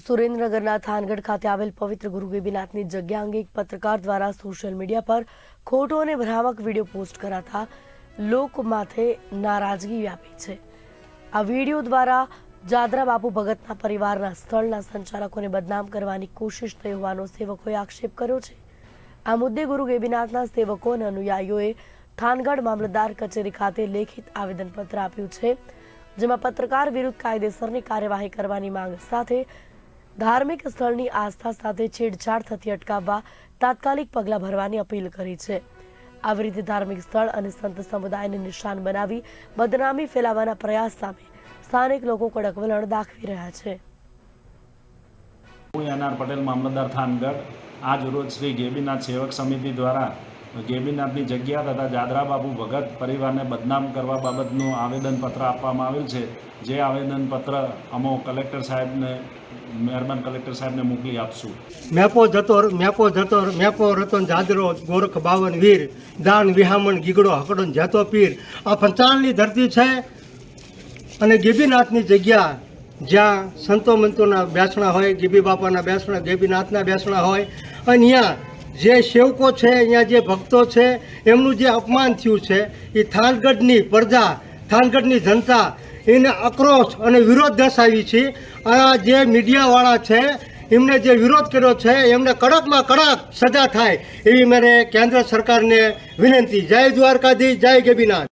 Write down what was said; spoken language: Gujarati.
સુરેન્દ્રનગરના થાનગઢ ખાતે આવેલ પવિત્ર ગુરુ ગોપીનાથની જગ્યા અંગે એક પત્રકાર દ્વારા સોશિયલ મીડિયા પર ખોટો અને ભ્રામક વીડિયો પોસ્ટ કરાતા લોકો માથે નારાજગી વ્યાપી છે. આ વીડિયો દ્વારા જાદરા બાપુ ભગતના પરિવારના સ્થળના સંચાલકોને બદનામ કરવાની કોશિશ થઈ હોવાનો સેવકોએ આક્ષેપ કર્યો છે. આ મુદ્દે ગુરુ ગેબીનાથના સેવકો અને અનુયાયીઓએ થાનગઢ મામલતદાર કચેરી ખાતે લેખિત આવેદનપત્ર આપ્યું છે, જેમાં પત્રકાર વિરુદ્ધ કાયદેસરની કાર્યવાહી કરવાની માંગ સાથે ધાર્મિક સ્થળની આસ્થા સાથે છેડછાડ થતી અટકાવવા તાત્કાલિક પગલાં ભરવાની અપીલ કરી છે. આવી રીતે ધાર્મિક સ્થળ અને સંત સમુદાયને નિશાન બનાવી બદનામી ફેલાવવાના પ્રયાસ સામે સ્થાનિક લોકો કડક વલણ દાખવી રહ્યા છે. હું એનઆર પટેલ, મામલતદાર થાનગઢ. આજ રોજ શ્રી ગેબીનાથ સેવક સમિતિ દ્વારા ગેબીનાથની જગ્યા તથા જાદરા બાપુ ભગત પરિવારને બદનામ કરવા બાબતનું આવેદનપત્ર આપવામાં આવેલ છે. જે આવેદનપત્ર અમો કલેક્ટર સાહેબને મહેરબાન કલેક્ટર સાહેબને મોકલી આપશું. મેપો જતોર મેપો જતોર, મેપો રતન જાદરો, ગોરખ બાવન વીર, દાન વિહામણ ગીગડો હકડન જાતો પીર. આ પંચાલની ધરતી છે અને ગેબીનાથની જગ્યા જ્યાં સંતો મંતોના બેસણા હોય, ગીબી બાપાના બેસણા, ગેબીનાથના બેસણા હોય. અને અહીંયા જે સેવકો છે, અહીંયા જે ભક્તો છે, એમનું જે અપમાન થયું છે, એ થાનગઢની પ્રજા, થાનગઢની જનતા એને આક્રોશ અને વિરોધ દર્શાવી છે. આ જે મીડિયાવાળા છે, એમને જે વિરોધ કર્યો છે, એમને કડકમાં કડક સજા થાય, એવી મારે કેન્દ્ર સરકારને વિનંતી. જય દ્વારકાધીશ, જય ગેબીનાથ